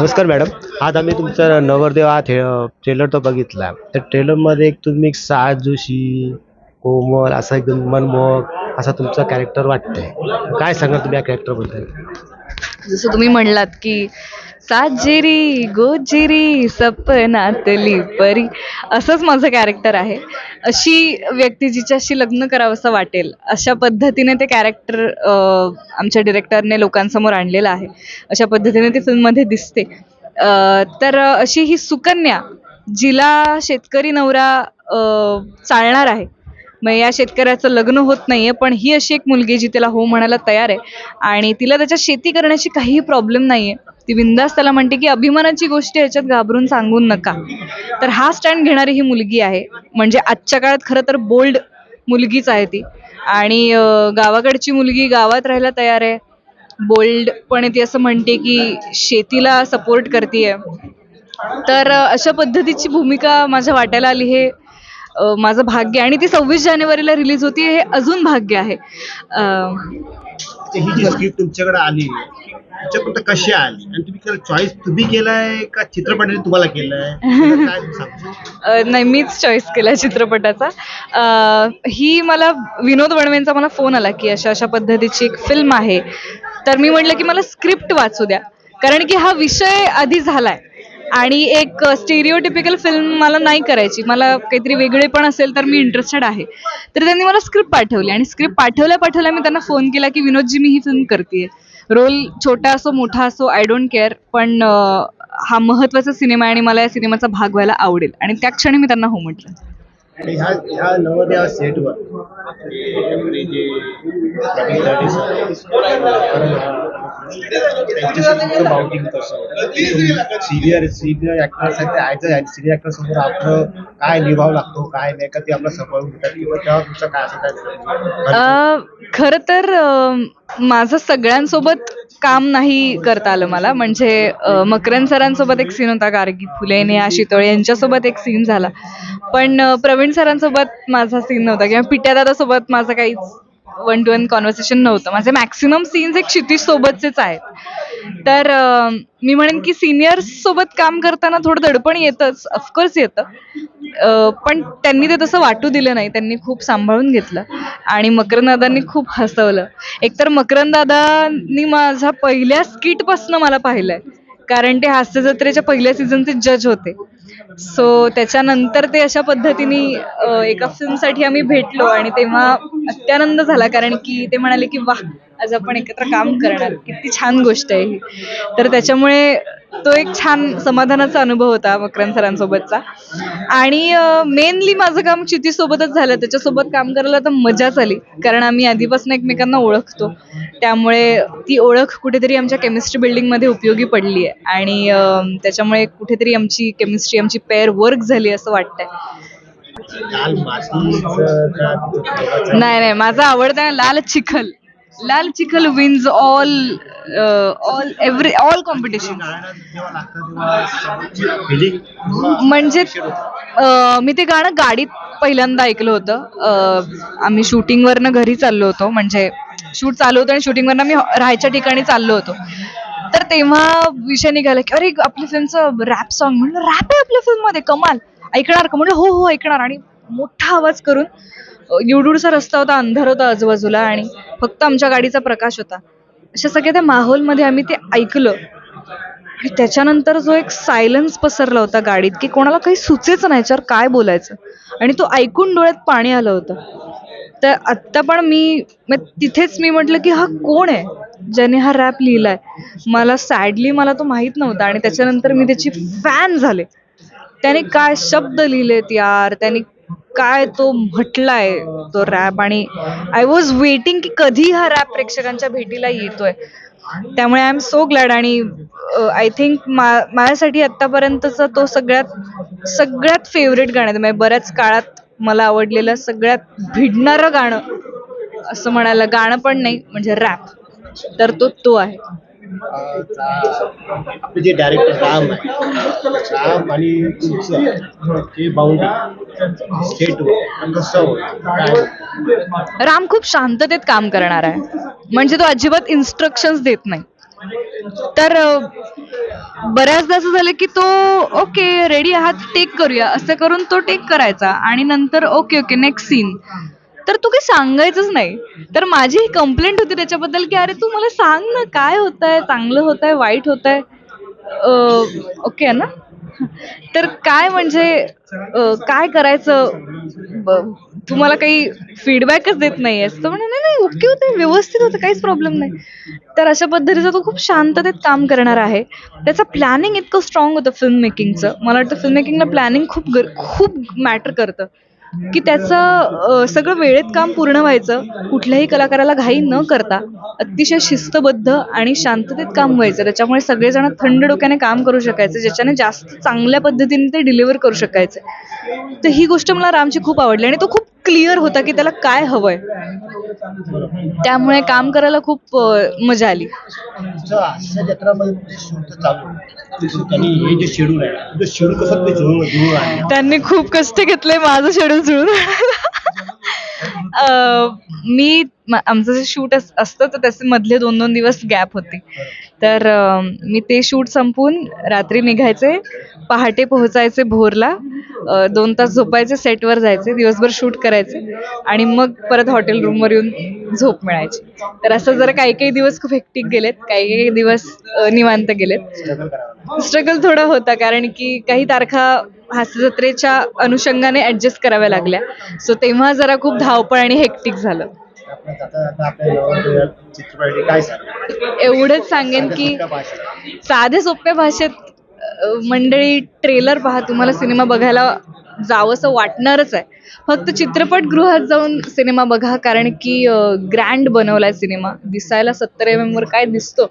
नमस्कार मॅडम. आज आम्ही तुमचा नवरदेव हा थे ट्रेलर तो बघितला. त्या ट्रेलरमध्ये एक तुम्ही साज जोशी कोमल असा एकदम मनमोहक असा तुमचा कॅरेक्टर वाटतंय. काय सांगाल तुम्ही या कॅरेक्टरबद्दल जसं तुम्ही म्हणलात की साजिरी गोजिरी सपनातली परी असंच माझं कॅरेक्टर आहे. अशी व्यक्ती जिच्याशी लग्न करावं असं वाटेल अशा पद्धतीने ते कॅरेक्टर आमच्या डिरेक्टरने लोकांसमोर आणलेलं आहे. अशा पद्धतीने ती फिल्ममध्ये दिसते. तर अशी ही सुकन्या जिला शेतकरी नवरा चालणार आहे. मग या शेतकऱ्याचं लग्न होत नाहीये पण ही अशी एक मुलगी जी तिला हो म्हणायला तयार आहे. आणि तिला त्याच्या शेती करण्याची काहीही प्रॉब्लेम नाहीये. ती बिंदास त्याला म्हणते की अभिमानाची गोष्ट याच्यात घाबरून सांगून नका. तर हा स्टँड घेणारी ही मुलगी आहे. म्हणजे आजच्या काळात खरं तर बोल्ड मुलगीच आहे ती. आणि गावाकडची मुलगी गावात राहायला तयार आहे. बोल्डपणे ती असं म्हणते की शेतीला सपोर्ट करते तर अशा पद्धतीची भूमिका माझ्या वाटायला आली हे माझं भाग्य. आहे. आणि ती सव्वीस जानेवारीला रिलीज होती हे अजून भाग्य आहे. अं, ही जी स्क्रिप्ट तुमच्याकडे आली तुमच्याकडे कशी आली? आणि तुम्ही चॉईस तुम्ही केलाय का चित्रपटाने तुम्हाला केलाय? काय सांगू अ, नाही मीच चॉईस केला चित्रपटाचा. अ, ही मला विनोद वणवेंचा मला फोन आला की अशा अशा पद्धतीची एक फिल्म आहे. तर मी म्हटलं की मला स्क्रिप्ट वाचू द्या. कारण की हा विषय आधी झालाय. आणि एक स्टेरिओटिपिकल फिल्म मला नाही करायची. मला काहीतरी वेगळे पण असेल तर मी इंटरेस्टेड आहे. तर त्यांनी मला स्क्रिप्ट पाठवली आणि स्क्रिप्ट पाठवल्या पाठवल्या मी त्यांना फोन केला की विनोदजी मी ही फिल्म करते रोल छोटा असो मोठा असो आय डोंट केअर पण हा महत्त्वाचा सिनेमा आहे आणि मला या सिनेमाचा भाग व्हायला आवडेल. आणि त्या क्षणी मी त्यांना हो म्हटलं. आणि ह्या ह्या नवदेवा सेटवर सिनियर सिनियर ऍक्टर आहेत ऍज अ सिनियर ऍक्टर समोर आपलं काय निभाव लागतो काय नाही का ते आपलं सांभाळून घेतात किंवा तेव्हा तुमचं काय असं काय खर तर अ, माझं सगळ्यांसोबत काम नाही करता आलं मला. म्हणजे अ, मकरंद सरांसोबत एक सीन होता गार्गी फुले नेहा शितोळे यांच्यासोबत एक सीन झाला. पण अ, प्रवीण सरांसोबत माझा सीन नव्हता किंवा पिट्या दादासोबत माझं काहीच वन टू वन कॉन्व्हर्सेशन नव्हतं. माझे मॅक्सिमम सीन्स एक क्षितिज सोबतचेच आहेत. तर मी म्हणेन की सिनियर्स सोबत काम करताना थोडं दडपण येतच ऑफकोर्स येतं. पण त्यांनी ते तसं वाटू दिलं नाही. त्यांनी खूप सांभाळून घेतलं. आणि मकरंदादांनी खूप हसवलं. एकतर मकरंदादांनी माझा पहिल्या स्किटपासनं मला पाहिलंय. कारण ते हास्य जत्रेच्या पहिल्या सीझनचे जज होते. सो त्याच्यानंतर ते अशा पद्धतीने एका फिल्मसाठी आम्ही भेटलो आणि तेव्हा अत्यानंद झाला. कारण की ते म्हणाले की वाह आज आपण एकत्र काम करणार. किती छान गोष्ट आहे ही. तर त्याच्यामुळे तो एक छान समाधानाचा अनुभव होता मकरंद सरांसोबतचा. आणि मेनली माझं काम क्षितीसोबतच झालं. त्याच्यासोबत काम करायला तर मजाच आली. कारण आम्ही आधीपासून एकमेकांना ओळखतो. त्यामुळे ती ओळख कुठेतरी आमच्या केमिस्ट्री बिल्डिंगमध्ये उपयोगी पडली आहे. आणि त्याच्यामुळे कुठेतरी आमची केमिस्ट्री आमची पेअर वर्क झाली असं वाटतंय? नाही नाही. माझा आवडता लाल चिखल. लाल चिखल wins all all every all competition म्हणजे अं, मी ते गाणं गाडीत पहिल्यांदा ऐकलं होतं. अं, आम्ही शूटिंगवरनं घरी चाललो होतो. म्हणजे शूट चालू होतं आणि शूटिंगवरनं मी राहायच्या ठिकाणी चाललो होतो. तर तेव्हा विषय निघाला की अरे आपल्या फिल्मचं रॅप सॉन्ग म्हणलं रॅप आहे आपल्या फिल्ममध्ये कमाल. ऐकणार का? म्हणलं हो हो ऐकणार. आणि मोठा आवाज करून अं, एवढूसा रस्ता होता अंधार होता आजूबाजूला आणि फक्त आमच्या गाडीचा प्रकाश होता. अशा सगळ्या त्या माहोलमध्ये आम्ही ते ऐकलं. आणि त्याच्यानंतर जो एक सायलन्स पसरला होता गाडीत की कोणाला काही सुचेच नाही याच्यावर काय बोलायचं? आणि तो ऐकून डोळ्यात पाणी आलं होतं. तर आत्ता पण मी तिथेच मी म्हटलं की हा कोण आहे? ज्याने हा रॅप लिहिलाय. मला सॅडली मला तो माहीत नव्हता आणि त्याच्यानंतर मी त्याची फॅन झाले. त्याने काय शब्द लिहिलेत यार? त्याने काय तो म्हटलाय तो रॅप आणि आय वॉज वेटिंग की कधी हा रॅप प्रेक्षकांच्या भेटीला येतोय. त्यामुळे आय एम सो ग्लॅड आणि आय थिंक माझ्यासाठी आतापर्यंतचा तो सगळ्यात सगळ्यात फेवरेट गाणं आहे. म्हणजे बऱ्याच काळात मला आवडलेलं सगळ्यात भिडणारं गाणं असं म्हणायला गाणं पण नाही म्हणजे रॅप. तर तो तो आहे. आपले जे डायरेक्टर राम आहे राम आणि तुमचं बाउंड्री राम खूप शांततेत काम करणार आहे. म्हणजे तो अजिबात इन्स्ट्रक्शन्स देत नाही. तर बऱ्याचदा असं झालं की तो ओके रेडी आहात टेक करूया. असं करून तो टेक करायचा. आणि नंतर ओके ओके नेक्स्ट सीन तर तू काही सांगायचंच नाही. तर माझी ही कंप्लेंट होती त्याच्याबद्दल की अरे तू मला सांग ना काय होत आहे चांगलं होत आहे वाईट होत आहे ओके ना? तर काय म्हणजे काय करायचं? ब- तुम्हाला काही फीडबॅकच देत नाही असं तर म्हणे नाही नाही ओके होते व्यवस्थित होतं काहीच प्रॉब्लेम नाही. तर अशा पद्धतीचं तो खूप शांततेत काम करणार आहे. त्याचं प्लॅनिंग इतकं स्ट्रॉंग होतं फिल्म मेकिंगचं मला वाटतं फिल्म मेकिंगला प्लॅनिंग खूप गर खूप मॅटर करतं. की त्याचं सगळं वेळेत काम पूर्ण व्हायचं कुठल्याही कलाकाराला घाई न करता अतिशय शिस्तबद्ध आणि शांततेत काम व्हायचं. त्याच्यामुळे सगळेजण थंड डोक्याने काम करू शकायचे ज्याच्याने जास्त चांगल्या पद्धतीने ते डिलिव्हर करू शकायचे. तर ही गोष्ट मला रामची खूप आवडली आणि तो खूप क्लिअर होता की त्याला काय हवंय. त्यामुळे काम करायला खूप मजा आली. त्यांनी खूप कष्ट घेतले माझं शेड्यूल जुळून. मी आमचं जे शूट असतं तर त्याचे मधले दोन दोन दिवस गॅप होते. तर मी ते शूट संपवून रात्री निघायचे पहाटे पोहोचायचे भोरला दोन तास झोपायचे सेटवर जायचे दिवसभर शूट करायचे आणि मग परत हॉटेल रूमवर येऊन झोप मिळायची. तर असं जर काही काही दिवस खूप हेक्टिक गेलेत काही काही दिवस निवांत गेलेत. स्ट्रगल थोडा होता कारण की काही तारखा हास्य जत्रेच्या अनुषंगाने ऍडजस्ट कराव्या लागल्या. सो तेव्हा जरा खूप धावपळ आणि हेक्टिक झालं. आपण जाता जाता आपल्या नवरदेवाला चित्रपटाची काय सांग? एवढंच सांगेन की साध्या सोप्या भाषेत अ, मंडळी ट्रेलर पहा तुम्हाला सिनेमा बघायला जावंसं वाटणारच आहे. फक्त चित्रपटगृहात जाऊन सिनेमा बघा कारण की ग्रँड बनवलाय सिनेमा. दिसायला सत्तर एम एमवर काय दिसतो?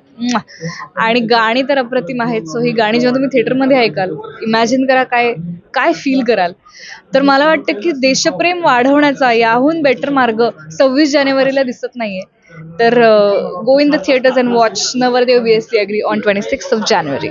आणि गाणी तर अप्रतिम आहेत. सो ही गाणी जेव्हा तुम्ही थिएटरमध्ये ऐकाल इमॅजिन करा काय काय फील कराल. तर मला वाटतं की देशप्रेम वाढवण्याचा याहून बेटर मार्ग सव्वीस जानेवारीला दिसत नाहीये. तर go in the theatres and watch Navardev B S C agri on twenty six of January